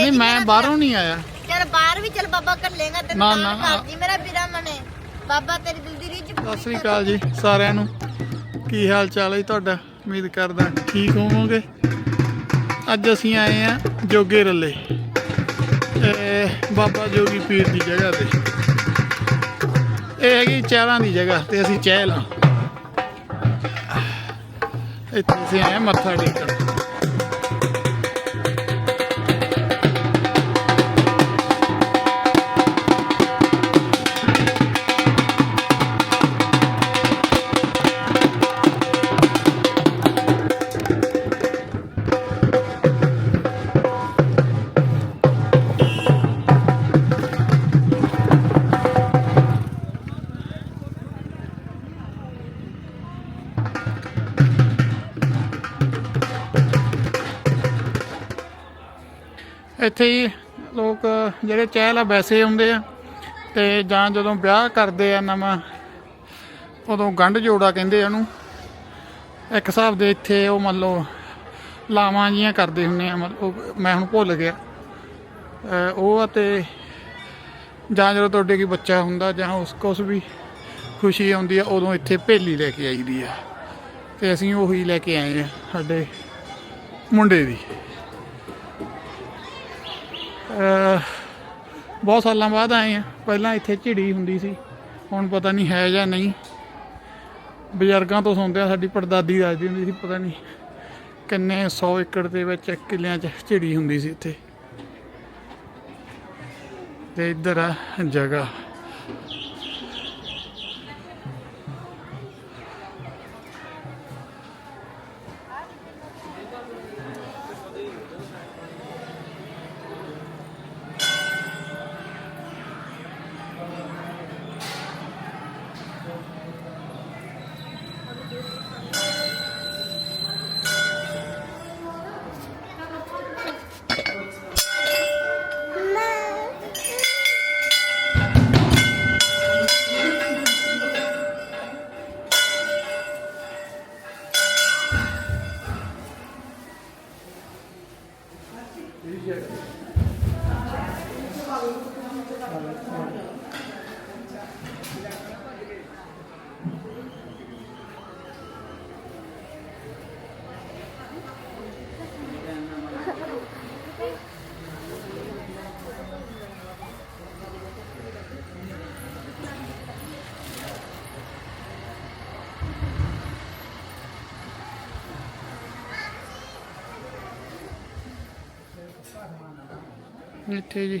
ਨਹੀਂ ਮੈਂ ਬਾਹਰੋਂ ਨਹੀਂ ਆਇਆ। ਚਲ ਬਾਹਰ ਵੀ ਚਲ ਬਾਬਾ ਕਰ ਲੇਗਾ ਤੇ ਨਾ, ਨਾ। ਕਰਦੀ ਮੇਰਾ ਵੀਰਾ ਮਨੇ। ਬਾਬਾ ਤੇਰੀ ਦਿਲ ਦੀ ਰੀਝ ਸਤਿ ਸ੍ਰੀ ਅਕਾਲ ਜੀ ਸਾਰਿਆਂ ਨੂੰ। ਕੀ ਹਾਲ ਚਾਲ ਹੈ ਤੁਹਾਡਾ? ਉਮੀਦ ਕਰਦਾ ਠੀਕ ਹੋਵੋਗੇ। ਅੱਜ ਅਸੀਂ ਆਏ ਆ ਜੋਗੇ ਰੱਲੇ। ਇਹ ਬਾਬਾ ਜੋਗੀ ਪੀਰ ਦੀ ਜਗ੍ਹਾ ਤੇ। ਇਹ ਹੈਗੀ ਚਹਿਲਾਂ ਦੀ ਜਗ੍ਹਾ ਤੇ ਅਸੀਂ ਚਹਿਲ ਇੱਥੇ ਅਸੀਂ ਆਏ ਹਾਂ ਮੱਥਾ ਟੇਕਣ। ਇੱਥੇ ਹੀ ਲੋਕ ਜਿਹੜੇ ਚਹਿਲ ਆ ਵੈਸੇ ਆਉਂਦੇ ਆ ਤੇ ਜਾਂ ਜਦੋਂ ਵਿਆਹ ਕਰਦੇ ਆ ਨਵਾਂ, ਉਦੋਂ ਗੰਢ ਜੋੜਾ ਕਹਿੰਦੇ ਆ ਉਹਨੂੰ। ਇੱਕ ਹਿਸਾਬ ਦੇ ਇੱਥੇ ਉਹ ਮੰਨ ਲਓ ਲਾਵਾਂ ਜੀਆਂ ਕਰਦੇ ਹੁੰਨੇ ਆ ਮਤਲਬ ਉਹ ਮੈਂ ਹੁਣ ਭੁੱਲ ਗਿਆ। ਉਹ ਆ ਤੇ ਜਾਂ ਜਦੋਂ ਤੁਹਾਡੇ ਕੀ ਬੱਚਾ ਹੁੰਦਾ ਜਾਂ ਉਸ ਕੁਛ ਵੀ ਖੁਸ਼ੀ ਆਉਂਦੀ ਆ, ਉਦੋਂ ਇੱਥੇ ਭੇਲੀ ਲੈ ਕੇ ਆਈਦੀ ਆ। ਤੇ ਅਸੀਂ ਉਹੀ ਲੈ ਕੇ ਆਏ ਆ ਸਾਡੇ ਮੁੰਡੇ ਦੀ। ਬਹੁਤ ਸਾਲਾਂ ਬਾਅਦ ਆਏ ਆ। ਪਹਿਲਾਂ ਇੱਥੇ ਝਿੜੀ ਹੁੰਦੀ ਸੀ। ਹੁਣ ਪਤਾ ਨਹੀਂ ਹੈ ਜਾਂ ਨਹੀਂ। ਬਜ਼ੁਰਗਾਂ ਤੋਂ ਸੁਣਦੇ ਆ, ਸਾਡੀ ਪੜਦਾਦੀ ਦੱਸਦੀ ਹੁੰਦੀ ਸੀ, ਪਤਾ ਨਹੀਂ ਕਿੰਨੇ 100 ਏਕੜ ਦੇ ਵਿੱਚ ਕਿੱਲਿਆਂ 'ਚ ਝਿੜੀ ਹੁੰਦੀ ਸੀ ਇੱਥੇ। ਤੇ ਇੱਧਰ ਆ ਜਗ੍ਹਾ। ਇੱਥੇ ਜੀ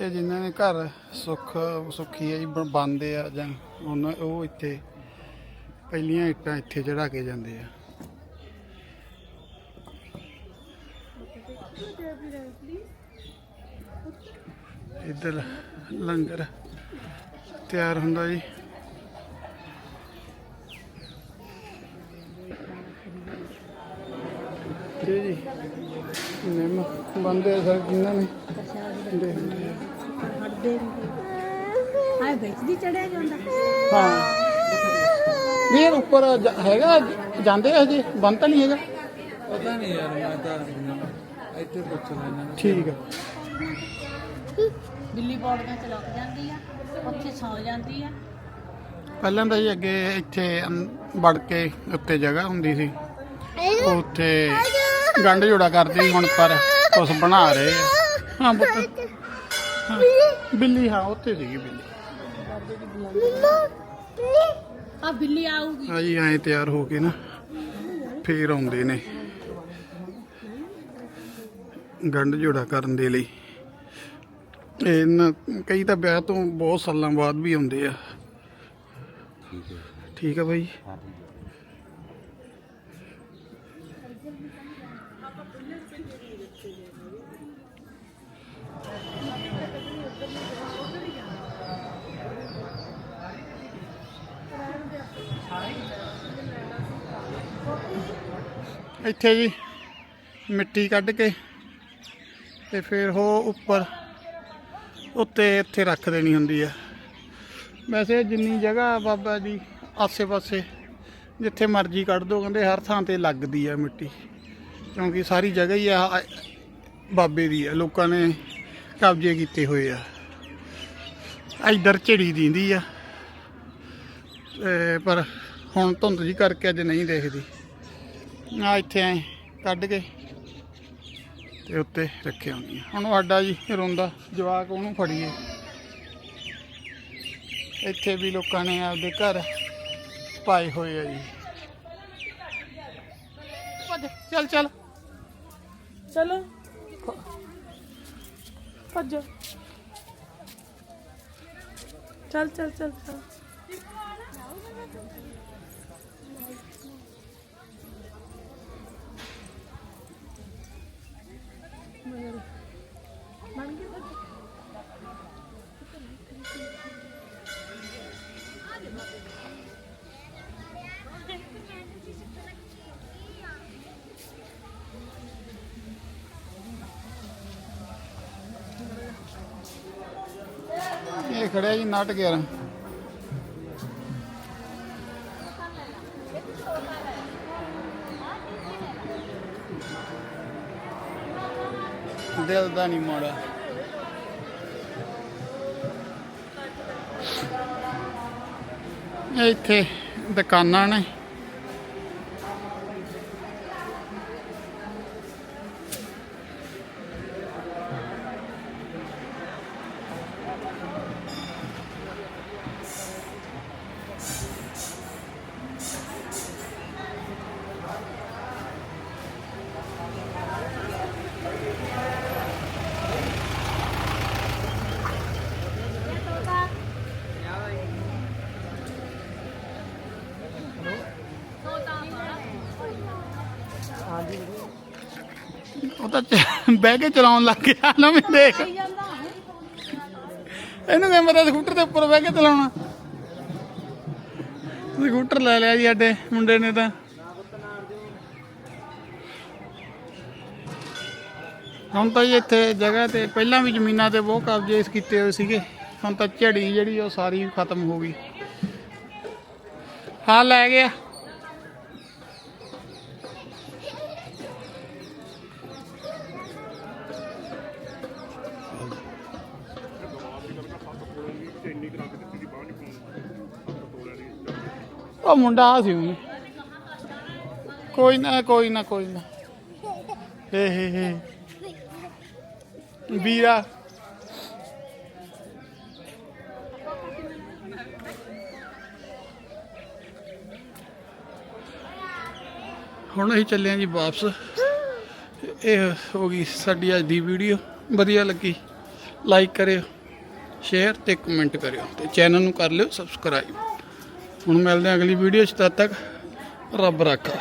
ਇਹ ਜਿਨ੍ਹਾਂ ਦੇ ਘਰ ਸੁੱਖ ਸੁੱਖੀ ਹੈ ਜੀ ਬ- ਬਣਦੇ ਆ ਜਾਂ ਉਹਨਾਂ ਉਹ ਇੱਥੇ ਪਹਿਲੀਆਂ ਇੱਟਾਂ ਇੱਥੇ ਚੜਾ ਕੇ ਜਾਂਦੇ ਆ। ਇੱਧਰ ਲੰਗਰ ਤਿਆਰ ਹੁੰਦਾ ਜੀ। ਤੇ ਜੀ ਨਿੰਮ ਬੰਦੇ ਸਰ ਜਿਨ੍ਹਾਂ ਨੇ। ਦੇ ਹੁੰਦੇ ਆ। ਹਟਦੇ ਆਏ ਵਿੱਚ ਦੀ ਚੜਿਆ ਜਾਂਦਾ। ਹਾਂ। ਵੀ ਇਹ ਉੱਪਰ ਜ- ਹੈਗਾ ਜਾਂਦੇ ਆ ਹਜੇ ਬੰਦ ਤਾਂ ਨਹੀਂ ਹੈਗਾ। ਪਤਾ ਨਹੀਂ ਯਾਰ ਮੈਂ ਤਾਂ ਇੱਥੇ ਪੁੱਛ ਲੈਣਾ ਠੀਕ ਆ। ਬਿੱਲੀ ਪੌੜੀਆਂ ਚ ਲੱਗ ਜਾਂਦੀ ਆ ਉੱਥੇ ਸੌ ਜਾਂਦੀ ਆ। ਪਹਿਲਾਂ ਤਾਂ ਜੀ ਅੱਗੇ ਇੱਥੇ ਅੰ- ਵੜ ਕੇ ਉੱਤੇ ਜਗ੍ਹਾ ਹੁੰਦੀ ਸੀ। ਉਹ ਉੱਥੇ ਗੰਢ ਜੋੜਾ ਕਰਦੇ ਸੀ, ਹੁਣ ਪਰ ਕੁਛ ਬਣਾ ਰਹੇ ਆ। ਹਾਂ ਪੁੱਤ। ਹਾਂ, ਬਿੱਲੀ ਹਾਂ ਉੱਥੇ ਸੀਗੀ ਬਿੱਲੀ। ਆ ਬਿੱਲੀ। ਆਊਗੀ। ਆ ਜੀ ਐਂ ਤਿਆਰ ਹੋ ਕੇ ਨਾ ਫੇਰ ਆਉਂਦੇ ਨੇ। ਗੰਢ ਜੋੜਾ ਕਰਨ ਦੇ ਲਈ। ਇਹਨਾਂ ਕਈ ਤਾਂ ਵਿਆਹ ਤੋਂ ਬਹੁਤ ਸਾਲਾਂ ਬਾਅਦ ਵੀ ਆਉਂਦੇ ਆ। ਠੀਕ ਹੈ। ਬਾਈ? ਇੱਥੇ ਜੀ, ਮਿੱਟੀ ਕੱਢ ਕੇ ਤੇ ਫਿਰ ਉਹ ਉੱਪਰ ਉੱਤੇ ਇੱਥੇ ਰੱਖ ਦੇਣੀ ਹੁੰਦੀ ਆ। ਵੈਸੇ ਜਿੰਨੀ ਜਗ੍ਹਾ ਬਾਬਾ ਜੀ ਆਸੇ-ਪਾਸੇ ਜਿੱਥੇ ਮਰਜ਼ੀ ਕੱਢ ਦੋ, ਕਹਿੰਦੇ ਹਰ ਥਾਂ ਤੇ ਲੱਗਦੀ ਆ ਮਿੱਟੀ। ਕਿਉਂਕਿ ਸਾਰੀ ਜਗ੍ਹਾ ਹੀ ਆ, ਬਾਬੇ ਦੀ ਆ, ਲੋਕਾਂ ਨੇ ਕਬਜ਼ੇ ਕੀਤੇ ਹੋਏ ਆ। ਇੱਧਰ ਝਿੜੀ ਦਿੰਦੀ ਆ, ਤੇ ਪਰ ਹੁਣ ਧੁੰਦ ਜੀ ਕਰਕੇ ਅੱਜ ਨਹੀਂ ਦੇਖਦੀ। ਆ ਇੱਥੇ ਐ ਕੱਢ ਕੇ ਤੇ ਉੱਤੇ ਰੱਖਿਆ ਹੁੰਦੀਆਂ ਹੁਣ ਸਾਡਾ ਜੀ ਰੋਂਦਾ, ਜਵਾਕ ਉਹਨੂੰ ਫੜੀਏ। ਇੱਥੇ ਵੀ ਲੋਕਾਂ ਨੇ ਆਪਦੇ ਘਰ ਪਾਏ ਹੋਏ ਆ ਜੀ। ਚੱਲ ਚੱਲ। ਚਲੋ। ਭੱਜੋ। ਚੱਲ ਚੱਲ ਚੱਲ ਚੱਲ। ਖੜਿਆ ਜੀ ਨਟ ਗਿਆ ਦਿਲ ਦਾ ਨਹੀਂ ਮੋੜਾ। ਇੱਥੇ ਦੁਕਾਨਾਂ ਨੇ। ਤਾਂ ਚ- ਬਹਿ ਕੇ ਚਲਾਉਣ ਲੱਗ ਗਿਆ, ਨਾ ਵੀ ਦੇਖ। ਇਹਨੂੰ ਕਿਵੇਂ ਪਤਾ ਸਕੂਟਰ ਦੇ ਉੱਪਰ ਬਹਿ ਕੇ ਚਲਾਉਣਾ? ਸਕੂਟਰ ਲੈ ਲਿਆ ਜੀ ਸਾਡੇ ਮੁੰਡੇ ਨੇ ਤਾਂ। ਹੁਣ ਤਾਂ ਜੀ ਇੱਥੇ ਜਗ੍ਹਾ ਤੇ ਪਹਿਲਾਂ ਵੀ ਜ਼ਮੀਨਾਂ ਤੇ ਬਹੁਤ ਕਬਜ਼ੇ ਕੀਤੇ ਹੋਏ ਸੀਗੇ। ਹੁਣ ਤਾਂ ਝੜੀ ਜਿਹੜੀ ਉਹ ਸਾਰੀ ਖਤਮ ਹੋ ਗਈ। ਹਾਂ, ਲੈ ਗਿਆ। ਉਹ ਮੁੰਡਾ ਆ ਸੀ ਉਹਨੇ ਕੋਈ ਨਾ ਕੋਈ ਨਾ ਕੋਈ ਨਾ। ਹੇ ਹੇ ਹੇ। ਵੀਰਾ। ਹੁਣ ਅਸੀਂ ਚੱਲੇ ਹਾਂ ਜੀ ਵਾਪਸ। ਇਹ ਹੋ ਗਈ ਸਾਡੀ ਅੱਜ ਦੀ ਵੀਡੀਓ। ਵਧੀਆ ਲੱਗੀ ਲਾਈਕ ਕਰਿਓ ਸ਼ੇਅਰ ਤੇ ਕਮੈਂਟ ਕਰਿਓ ਤੇ ਚੈਨਲ ਨੂੰ ਕਰ ਲਿਓ ਸਬਸਕ੍ਰਾਈਬ ਹੁਣ ਮਿਲਦੇ ਹਾਂ ਅਗਲੀ ਵੀਡੀਓ 'ਚ ਤਦ ਤੱਕ ਰੱਬ ਰਾਖਾ।